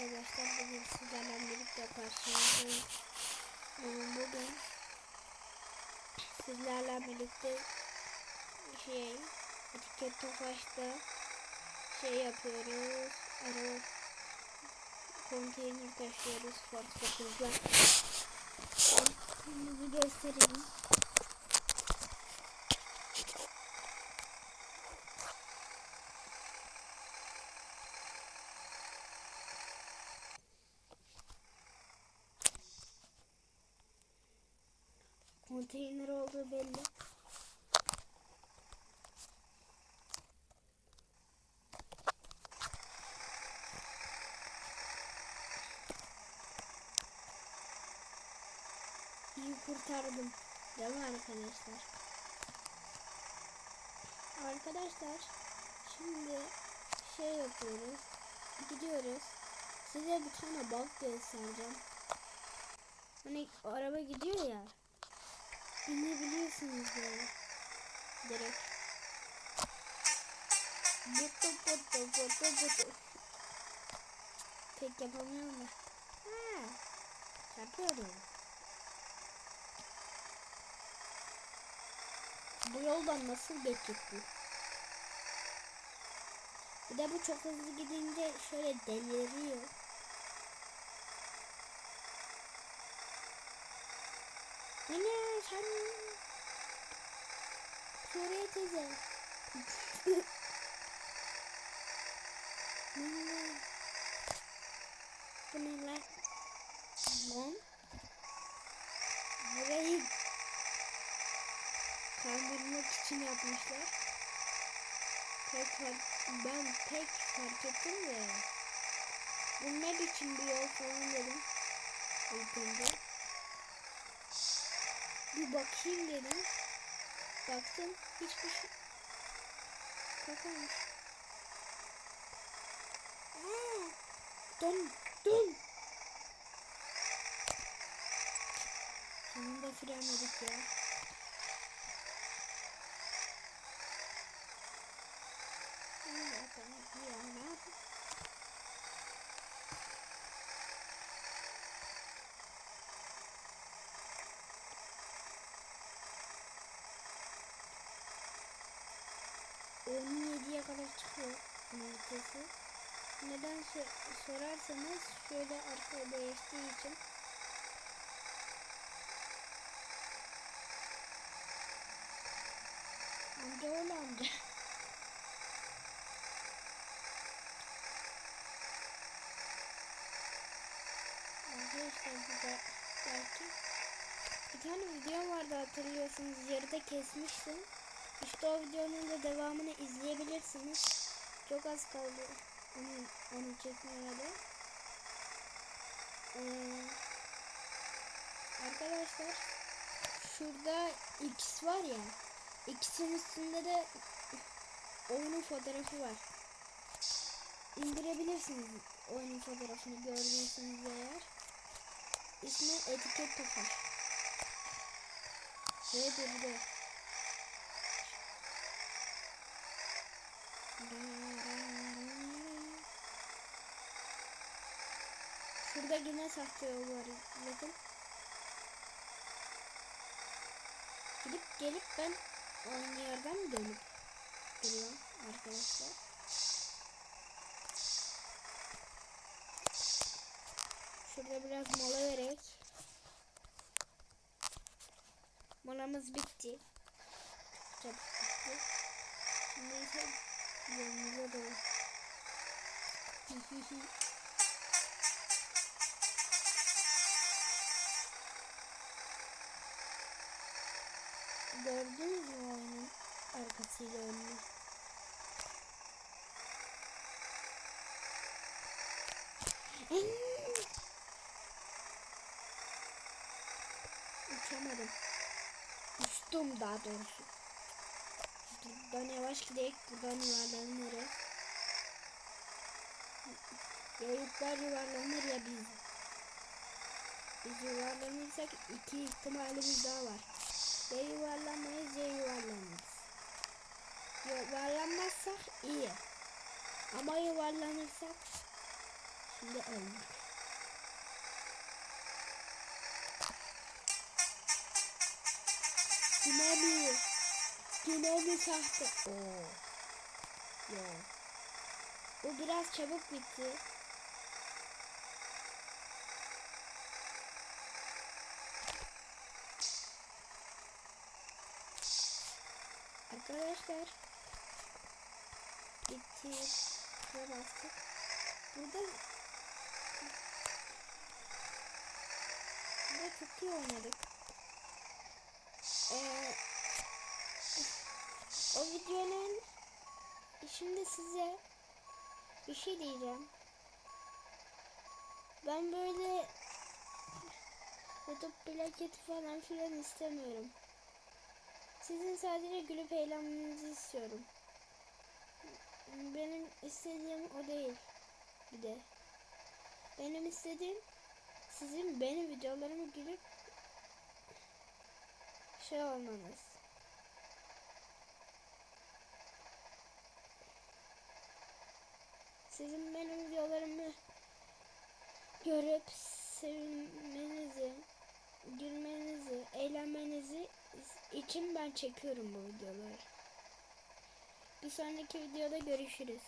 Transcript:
arkadaşlar bugün sizlerle birlikte karşınızdayım. Bugün sizlerle birlikte şey etiket tofaşta şey yapıyoruz. Araba konteyner taşıyoruz Ford Focus'la. Şimdi göstereyim. Konteyner olduğu belli. İyi kurtardım. Değil mi arkadaşlar? Arkadaşlar şimdi şey yapıyoruz. Gidiyoruz. Size bir tane bug göstereceğim. Hani araba gidiyor ya. Binebiliyorsunuz böyle. Direkt. Butu butu butu butu. Pek yapamıyorum da. Ha. Yapıyorum. Bu yoldan nasıl geçecek bu? Bir de bu çok hızlı gidince şöyle deliriyor. Yine sen Suriye teyze. Yine. Bu ne lan? Lan. Burayı kandırmak için yapmışlar. Pek ben pek fark ettim de. Bu ne biçim bir yol falan dedim. İlk bir bakayım dedim. Baktım hiçbir şey kalkmamış. Dön dön. Sonunda frenledik ya. Ne yapalım? Ya ne yapalım? 17'ye kadar çıkıyor neredeyse. Neden şey, sorarsanız şöyle arkaya değiştiği için Amca öyle amca. Arkadaşlar da belki bir tane video vardı hatırlıyorsunuz yarıda kesmiştim. İşte o videonun da devamını izleyebilirsiniz. Çok az kaldı onu, onu çekmeye de. Ee, arkadaşlar şurada X var ya X'in üstünde de oyunun fotoğrafı var. İndirebilirsiniz oyunun fotoğrafını gördüyseniz eğer. İsmi etiket topar. Ve durdu. Şurada yine sahte yol var. Bakın. Gidip gelip ben aynı yerden dönüp duruyorum arkadaşlar. Şurada biraz mola vererek. Molamız bitti. Çabuk bitti. Şimdi ise yolumuza doğru. Gördünüz mü oyunun arkasıyla önünü? Uçamadım. Uçtum daha doğrusu. Buradan yavaş gidelim. Buradan yuvarlanır oraya. Yayıklar yuvarlanır ya biz. Biz yuvarlanırsak iki ihtimalimiz daha var. Ya yuvarlanmayız ya yuvarlanırız. Yuvarlanmazsak iyi. Ama yuvarlanırsak şimdi ölmek. Yine Yine bir sahte. Oo. Yo. Bu biraz çabuk bitti. Arkadaşlar bitti. Şuna bastık. Burada Burada çok iyi oynadık. Ee, o videonun şimdi size bir şey diyeceğim. Ben böyle YouTube plaketi falan filan istemiyorum. Sizin sadece gülüp eğlenmenizi istiyorum. Benim istediğim o değil. Bir de. Benim istediğim sizin benim videolarımı gülüp şey olmanız. Sizin benim videolarımı görüp sevinmenizi, gülmenizi, eğlenmenizi için ben çekiyorum bu videoları. Bir sonraki videoda görüşürüz.